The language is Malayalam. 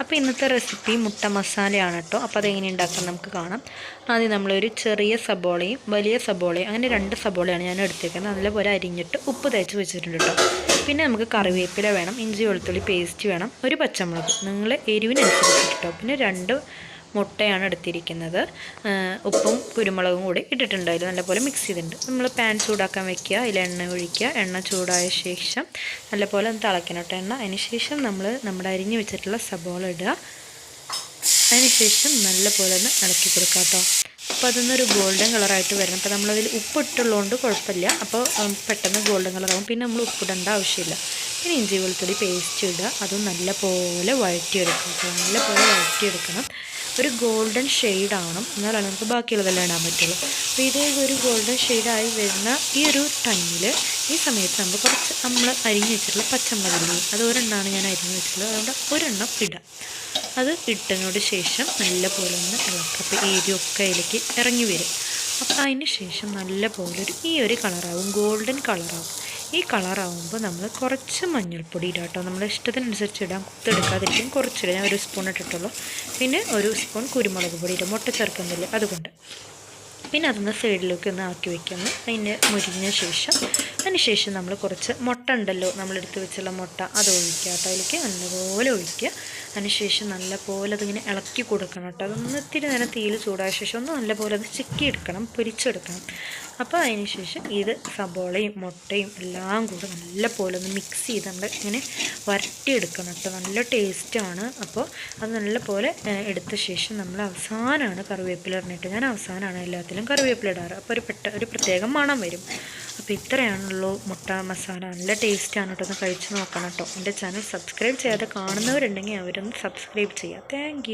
അപ്പോൾ ഇന്നത്തെ റെസിപ്പി മുട്ട മസാലയാണ് കേട്ടോ അപ്പോൾ അതെങ്ങനെ ഉണ്ടാക്കാൻ നമുക്ക് കാണാം. ആദ്യം നമ്മളൊരു ചെറിയ സബോളയും വലിയ സബോളയും അങ്ങനെ രണ്ട് സബോളയാണ് ഞാൻ എടുത്തേക്കുന്നത്. നല്ലപോലെ അരിഞ്ഞിട്ട് ഉപ്പ് തേച്ച് വെച്ചിട്ടുണ്ട് കേട്ടോ പിന്നെ നമുക്ക് കറിവേപ്പില വേണം ഇഞ്ചി വെളുത്തുള്ളി പേസ്റ്റ് വേണം ഒരു പച്ചമുളക്. നിങ്ങൾ എരിവിനനുസരിച്ച് കേട്ടോ പിന്നെ രണ്ട് മുട്ടയാണ് എടുത്തിരിക്കുന്നത്. ഉപ്പും കുരുമുളകും കൂടി ഇട്ടിട്ടുണ്ട്. അതിൽ നല്ലപോലെ മിക്സ് ചെയ്തിട്ടുണ്ട്. നമ്മൾ പാൻ ചൂടാക്കാൻ വെക്കുക അതിൽ എണ്ണ ഒഴിക്കുക. എണ്ണ ചൂടായ ശേഷം നല്ലപോലെ ഒന്ന് തിളയ്ക്കണം കേട്ടോ എണ്ണ. അതിനുശേഷം നമ്മൾ നമ്മുടെ അരിഞ്ഞു വെച്ചിട്ടുള്ള സബോള ഇടുക. അതിനുശേഷം നല്ലപോലെ ഒന്ന് ഇളക്കി കൊടുക്കുക കേട്ടോ. അപ്പോൾ അതൊന്നൊരു ഗോൾഡൻ കളറായിട്ട് വരണം. അപ്പോൾ നമ്മളതിൽ ഉപ്പിട്ടുള്ളതുകൊണ്ട് കുഴപ്പമില്ല. അപ്പോൾ പെട്ടെന്ന് ഗോൾഡൻ കളറാകും പിന്നെ നമ്മൾ ഉപ്പിടേണ്ട ആവശ്യമില്ല. പിന്നെ ഇഞ്ചി വെളുത്തുള്ളി പേസ്റ്റ് ഇടുക. അതും നല്ലപോലെ വഴറ്റിയെടുക്കണം നല്ലപോലെ വഴറ്റിയെടുക്കണം. ഒരു ഗോൾഡൻ ഷെയ്ഡ് ആവണം എന്നാലാണ് നമുക്ക് ബാക്കിയുള്ളതെല്ലാം ഇടാൻ പറ്റുള്ളൂ. അപ്പോൾ ഇതേ ഒരു ഗോൾഡൻ ഷെയ്ഡായി വരുന്ന ഈ ഒരു ടൈമിൽ ഈ സമയത്ത് നമ്മൾ കുറച്ച് നമ്മൾ അരിഞ്ഞ് വെച്ചിട്ടുള്ള പച്ചമുളകില്ലേ അത് ഒരെണ്ണമാണ് ഞാൻ അരിഞ്ഞ് വെച്ചിട്ടുള്ളത്. അതുകൊണ്ട് ഒരെണ്ണം ഇടാം. അത് ഇട്ടതിനോട് ശേഷം നല്ല പോലെ ഒന്ന് ഇളക്കുക. അപ്പോൾ ഏരിയൊക്കെ അതിലേക്ക് ഇറങ്ങി വരും. അപ്പോൾ അതിന് ശേഷം നല്ല പോലെ ഒരു ഈ ഒരു കളറാവും ഗോൾഡൻ കളറാവും. ഈ കളറാവുമ്പോൾ നമ്മൾ കുറച്ച് മഞ്ഞൾപ്പൊടി ഇടാം കേട്ടോ നമ്മുടെ ഇഷ്ടത്തിനനുസരിച്ച് ഇടാം. കുത്തെടുക്കാതിരിക്കും കുറച്ചിടാം. ഞാൻ ഒരു സ്പൂൺ ഇട്ടിട്ടുള്ളൂ. പിന്നെ ഒരു സ്പൂൺ കുരുമുളക് പൊടി ഇടാം. മുട്ട ചേർക്കുന്നില്ല? അതുകൊണ്ട്. പിന്നെ അതൊന്ന് സൈഡിലേക്ക് ഒന്ന് ആക്കി വെക്കുന്നു അതിന് മുരിഞ്ഞ ശേഷം. അതിന് ശേഷം നമ്മൾ കുറച്ച് മുട്ട ഉണ്ടല്ലോ. നമ്മളെടുത്ത് വെച്ചുള്ള മുട്ട അത് ഒഴിക്കുക കേട്ടോ അതിലേക്ക് നല്ലപോലെ ഒഴിക്കുക. അതിനുശേഷം നല്ലപോലെ അതിങ്ങനെ ഇളക്കി കൊടുക്കണം കേട്ടോ അതൊന്ന് ഇത്തിരി നേരം തീയിൽ ചൂടായ ശേഷം ഒന്ന് നല്ലപോലെ അത് ചിക്കിയെടുക്കണം. പൊരിച്ചെടുക്കണം. അപ്പോൾ അതിന് ശേഷം ഇത് സബോളയും മുട്ടയും എല്ലാം കൂടെ നല്ലപോലെ ഒന്ന് മിക്സ് ചെയ്ത് നമ്മൾ ഇങ്ങനെ വരട്ടിയെടുക്കണം കേട്ടോ നല്ല ടേസ്റ്റാണ് അപ്പോൾ അത് നല്ലപോലെ എടുത്ത ശേഷം നമ്മൾ അവസാനമാണ് കറിവേപ്പില ഇടണിട്ട്. ഞാൻ അവസാനമാണ് എല്ലാത്തിലും കറിവേപ്പില ഇടാറ്. അപ്പോൾ ഒരു പെട്ട ഒരു പ്രത്യേകം മണം വരും. അപ്പോൾ ഇത്രയാണുള്ളൂ മുട്ട മസാല. നല്ല ടേസ്റ്റാണ് കേട്ടോ ഒന്ന് കഴിച്ച് നോക്കണം കേട്ടോ എന്റെ ചാനൽ സബ്സ്ക്രൈബ് ചെയ്യാതെ കാണുന്നവരുണ്ടെങ്കിൽ അവരൊന്ന് സബ്സ്ക്രൈബ് ചെയ്യുക താങ്ക്